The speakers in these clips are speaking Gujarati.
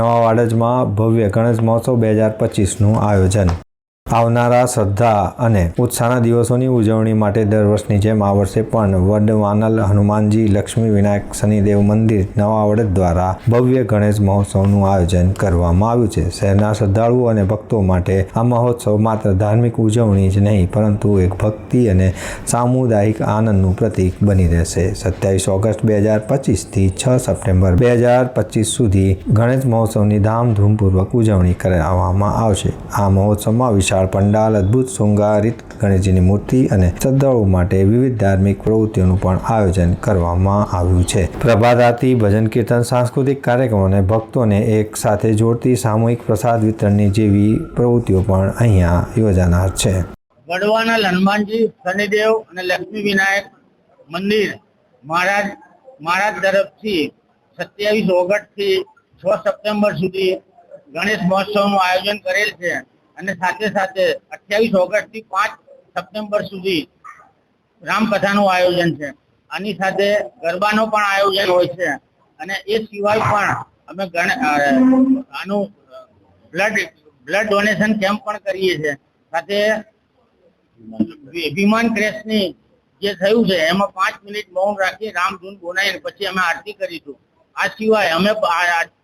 નવા વાડજમાં ભવ્ય ગણેશ મહોત્સવ બે હજાર પચીસનું આયોજન. આવનારા શ્રદ્ધા અને ઉત્સાહના દિવસોની ઉજવણી માટે દર વર્ષની જેમ આ વર્ષે પણ વડવાનલ હનુમાનજી, લક્ષ્મી વિનાયક, શનિદેવ મંદિર, નવા વડદ દ્વારા ભવ્ય ગણેશ મહોત્સવનું આયોજન કરવામાં આવ્યું છે. શહેરના શ્રદ્ધાળુઓ અને ભક્તો માટે આ મહોત્સવ માત્ર ધાર્મિક ઉજવણી જ નહીં, પરંતુ એક ભક્તિ અને સામુદાયિક આનંદનું પ્રતીક બની રહેશે. સત્યાવીસ ઓગસ્ટ બે હજાર પચીસથી છ સપ્ટેમ્બર બે હજાર પચીસ સુધી ગણેશ મહોત્સવની ધામધૂમપૂર્વક ઉજવણી કરાવવામાં આવશે. આ મહોત્સવમાં વિશાળ પંડાલ અદ્ભુત શૃંગારિત ગણેશજીની મૂર્તિ અને શ્રદ્ધાળુઓ માટે વિવિધ ધાર્મિક પ્રવૃત્તિઓનું પણ આયોજન કરવામાં આવ્યું છે. પ્રભાત આરતી ભજન કીર્તન, સાંસ્કૃતિક કાર્યક્રમો અને ભક્તોને એક સાથે જોડતી સામૂહિક પ્રસાદ વિતરણની જેવી પ્રવૃત્તિઓ પણ અહીંયા યોજાનાર છે. વડવાના હનુમાનજી, શનિદેવ અને લક્ષ્મી વિનાયક મંદિર મહારાજ મહારાજ તરફથી સત્યાવીસ ઓગસ્ટથી છ સપ્ટેમ્બર સુધી ગણેશ મહોત્સવનું આયોજન કરેલ છે. અને સાથે સાથે અઠ્યાવીસ ઓગસ્ટથી પાંચ સપ્ટેમ્બર સુધી રામકથાનું આયોજન છે. આની સાથે ગરબાનો પણ આયોજન હોય છે. અને એ સિવાય પણ અમે આનું બ્લડ બ્લડ ડોનેશન કેમ્પ પણ કરીએ છીએ. સાથે વિમાન ક્રેશની જે થયું છે, એમાં પાંચ મિનિટ મૌન રાખી રામધૂન બોલાવીને પછી અમે આરતી કરીશું. આ સિવાય અમે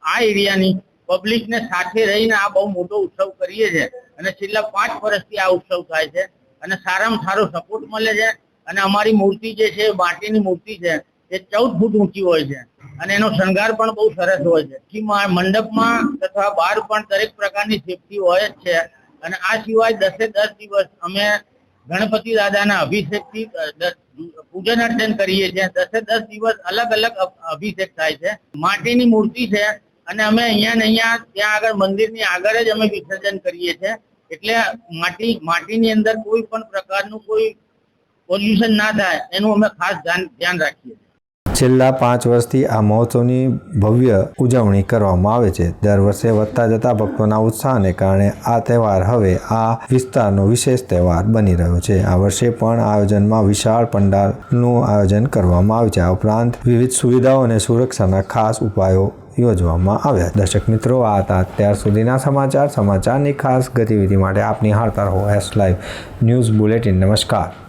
આ એરિયાની પબ્લિકને સાથે રહીને આ બહુ મોટો ઉત્સવ કરીએ છીએ. અને છેલ્લા પાંચ વર્ષથી આ ઉત્સવ થાય છે. અને સારામાં સારો સપોર્ટ મળે છે. અને અમારી મૂર્તિ જે છે માટીની મૂર્તિ છે, એ ચૌદ ફૂટ ઊંચી હોય છે. અને એનો શણગાર પણ બહુ સરસ હોય છે. કે મંડપમાં તથા બહાર પણ દરેક પ્રકારની સેફટી હોય જ છે. અને આ સિવાય દસે દસ દિવસ અમે ગણપતિ દાદાના અભિષેકથી પૂજન અર્ચન કરીએ છીએ. દસે દસ દિવસ અલગ અલગ અભ- અભિષેક થાય છે. માટીની મૂર્તિ છે અને અમે અહીંયા ને અહીંયા, ત્યાં આગળ મંદિરની આગળ જ અમે વિસર્જન કરીએ છીએ. એટલે માટી, માટીની અંદર કોઈ પણ પ્રકારનું કોઈ પોલ્યુશન ના થાય, એનું અમે ખાસ ધ્યાન ધ્યાન રાખીએ છેલ્લા પાંચ વર્ષથી આ મહોત્સવની ભવ્ય ઉજવણી કરવામાં આવે છે. દર વર્ષે વધતા જતા ભક્તોના ઉત્સાહને કારણે આ તહેવાર હવે આ વિસ્તારનો વિશેષ તહેવાર બની રહ્યો છે. આ વર્ષે પણ આયોજનમાં વિશાળ પંડાલનું આયોજન કરવામાં આવ્યું છે. આ ઉપરાંત વિવિધ સુવિધાઓ અને સુરક્ષાના ખાસ ઉપાયો યોજવામાં આવ્યા. દર્શક મિત્રો, આ હતા અત્યાર સુધીના સમાચાર. સમાચારની ખાસ ગતિવિધિ માટે આપની હારતા રહો એસ લાઈવ ન્યૂઝ બુલેટિન નમસ્કાર.